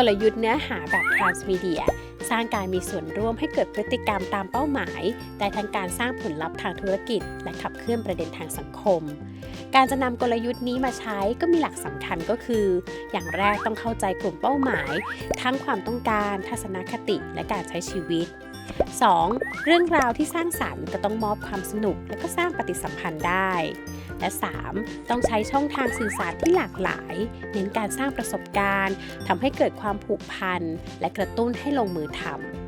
กลยุทธ์เนื้อหาแบบ transmedia สร้างการมีส่วนร่วมให้เกิดพฤติกรรมตามเป้าหมาย ได้ทั้งการสร้างผลลัพธ์ทางธุรกิจ และขับเคลื่อนประเด็นทางสังคม การจะนำกลยุทธ์นี้มาใช้ก็มีหลักสำคัญก็คือ อย่างแรกต้องเข้าใจกลุ่มเป้าหมาย ทั้งความต้องการ ทัศนคติ และการใช้ชีวิต 2. เรื่องราวที่สร้างสรรค์ก็ต้องมอบความสนุก และก็สร้างปฏิสัมพันธ์ได้ และ 3. ต้องใช้ช่องทางสื่อสารที่หลากหลาย เน้นการสร้างประสบการณ์ทำให้เกิดความผูกพัน และกระตุ้นให้ลงมือทำ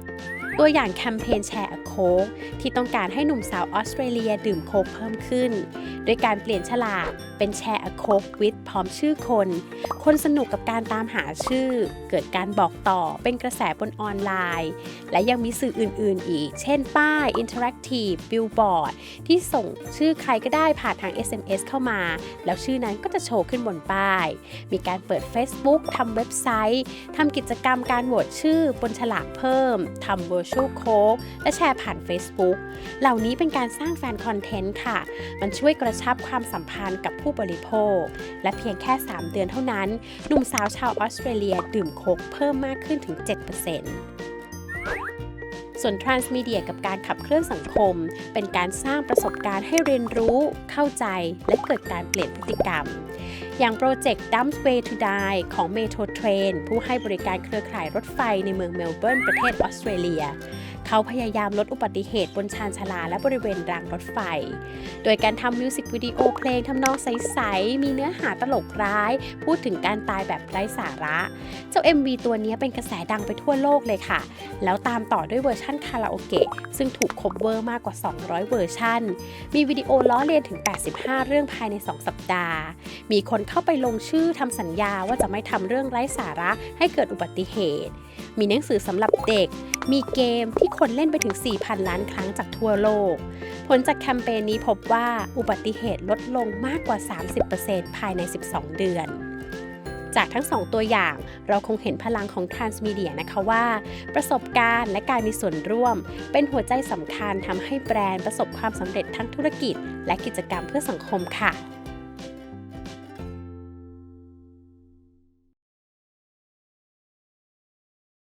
ตัวอย่างแคมเปญแชร์โค้กที่ต้องการให้หนุ่มสาวออสเตรเลียดื่มโค้กเพิ่มขึ้นด้วยการเปลี่ยนฉลากเป็นแชร์โค้กวิดพร้อมชื่อคน คนสนุกกับการตามหาชื่อ เกิดการบอกต่อเป็นกระแสบนออนไลน์ และยังมีสื่ออื่น ๆ อีก เช่นป้ายอินเทอร์แอคทีฟบิลบอร์ดที่ส่งชื่อใครก็ได้ผ่านทาง SMS เข้ามา แล้วชื่อนั้นก็จะโชว์ขึ้นบนป้าย มีการเปิด Facebook ทำเว็บไซต์ทำกิจกรรมการโหวตชื่อบนฉลากเพิ่มทำโซเชียลโค้กและแชร์ผ่าน Facebook เหล่านี้เป็นการสร้างแฟนคอนเทนต์ค่ะ มันช่วยกระชับความสัมพันธ์กับผู้บริโภค และเพียงแค่ 3 เดือนเท่านั้น หนุ่มสาวชาวออสเตรเลียดื่มโค้กเพิ่มมากขึ้นถึง 7% ส่วน Transmedia กับการขับเคลื่อนสังคม เป็นการสร้างประสบการณ์ให้เรียนรู้ เข้าใจ และเกิดการเปลี่ยนพฤติกรรม อย่างโปรเจกต์ Dump Way to Die ของ Metro Train ผู้ให้บริการเครือข่ายรถไฟในเมืองเมลเบิร์นประเทศออสเตรเลีย เขาพยายามลดอุบัติเหตุบนชานชาลาและบริเวณรางรถไฟ โดยการทำมิวสิกวิดีโอเพลงทำนองใส ๆ มีเนื้อหาตลกร้าย พูดถึงการตายแบบไร้สาระ เจ้า MV ตัวนี้เป็นกระแสดังไปทั่วโลกเลยค่ะ แล้วตามต่อด้วยเวอร์ชั่นคาราโอเกะซึ่งถูกคบเวอร์มากกว่า 200 เวอร์ชันมีวิดีโอล้อเลียนถึง 85 เรื่องภายใน 2 สัปดาห์ มีคนเข้าไปลงชื่อทำสัญญาว่าจะไม่ทำเรื่องไร้สาระให้เกิดอุบัติเหตุ มีหนังสือสำหรับเด็ก มีเกมที่คนเล่นไปถึง 4,000 ล้านครั้งจากทั่วโลก ผลจากแคมเปญนี้พบว่าอุบัติเหตุลดลงมากกว่า 30%ภายใน 12 เดือน จากทั้งสองตัวอย่างเราคงเห็นพลังของ Transmedia นะคะว่า ประสบการณ์และการมีส่วนร่วม เป็นหัวใจสำคัญทำให้แบรนด์ประสบความสำเร็จทั้งธุรกิจ และกิจกรรมเพื่อสังคมค่ะ